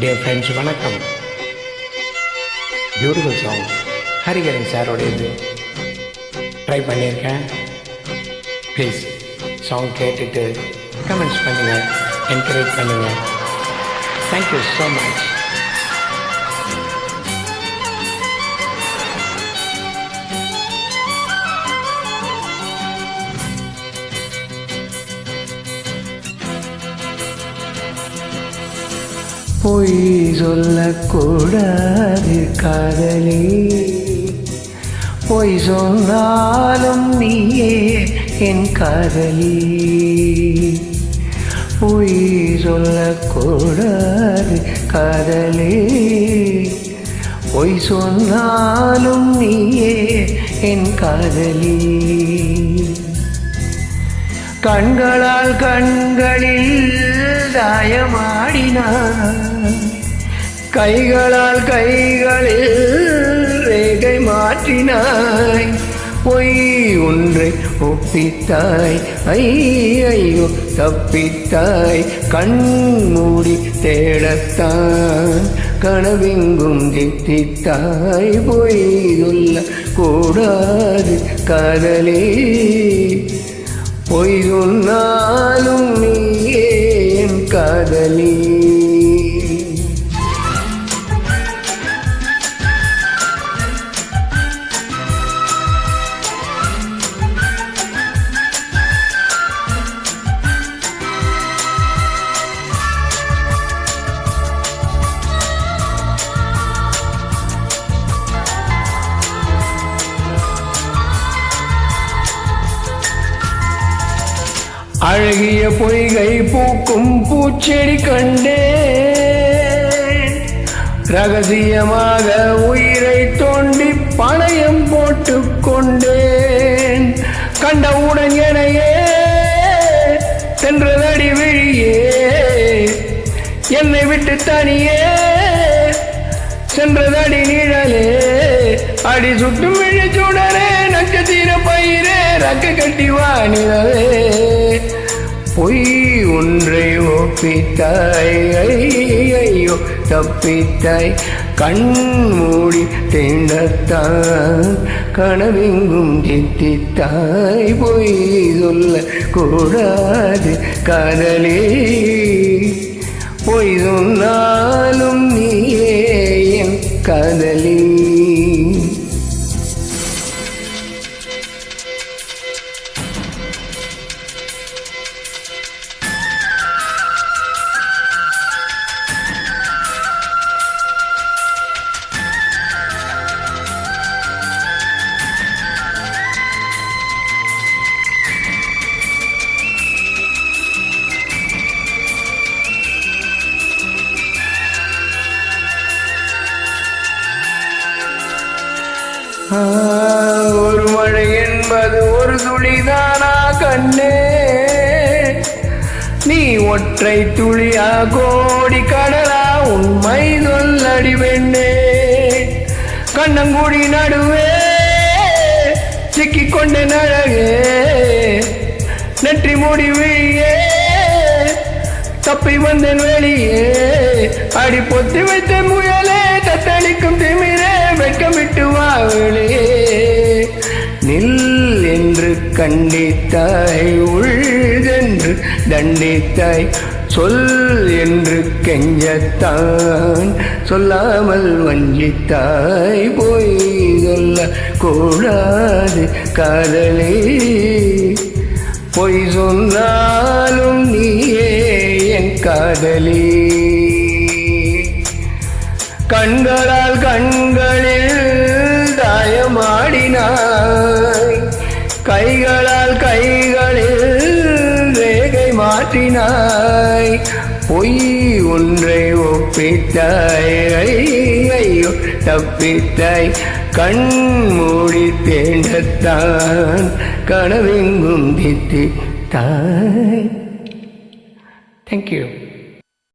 Dear friends வணக்கம். Beautiful song Hariharan சாரோடையது. Try பண்ணியிருக்கேன். ப்ளீஸ் சாங் கேட்டுட்டு கமெண்ட்ஸ் பண்ணுங்கள் என்கரேஜ் பண்ணுங்கள் தேங்க்யூ ஸோ மச் பொய் சொல்லக்கூடாது காதலி. பொய் சொன்னாலும் நீயே என் காதலி. பொய் சொல்லக்கூடாது காதலே. பொய் சொன்னாலும் நீயே என் காதலி. கண்களால் கண்களில் தாயமாடினார் கைகளால் கைகளில் ரேகை மாற்றினாய். பொய் ஒன்றை ஒப்பித்தாய். ஐயோ தப்பித்தாய். கண் மூடி தேடத்தான். கனவெங்கும் தித்தித்தாய். பொய்துள்ள கூடாது காதலே. பொய்துன்னாலும் நீயே காதலி. அழகிய பொய்கை பூக்கும் பூச்செடி கண்டே ரகசியமாக உயிரை தோண்டி பணயம் போட்டு கொண்டேன். கண்டவுடன் எனையே சென்றதடி விழியே. என்னை விட்டு தனியே சென்றதடி நிழலே. அடி சுட்டும் விழிச்சுடரே நட்சத்திர பயிரே ரக்க கட்டி வானிலவே. பொய் ஒன்றை ஒப்பித்தாய். ஐயோ தப்பித்தாய். கண் மூடி தேண்டத்தான். கனவெங்கும் தித்தித்தாய் பொய் சொல்ல கூடாது காதலே. பொய் சொன்னாலும் நீயே என் காதலி. ஒரு மழை என்பது ஒரு துளிதானா கண்ணே? நீ ஒற்றை துளியா கோடி கடலா உண்மை சொல்லடி வெண்ணே கண்ணங்குடி நடுவே சிக்கிக் கொண்டு நழகே நெற்றி மூடி விழியே தப்பி வந்தேன் வெளியே. அடி பொத்தி வைத்த முயலே தத்தளிக்கும் திமிரே வெட்கமிட்டு நில் என்று கண்டித்தாய் உள்தென்று தண்டித்தாய் சொல் என்று கெஞ்சத்தான் சொல்லாமல் வஞ்சித்தாய் போய் சொல்ல கூடாது காதலே. பொய் சொன்னாலும் நீயே என் காதலி. கண்களால் கண்களில் காட்டினாய். பொய் ஒன்றை ஒப்பித்தாய் ஐயோ தப்பித்தாய். கண் மூடி தேண்டத்தான். கனவெங்கும் தித்தி தாய் தேங்க்யூ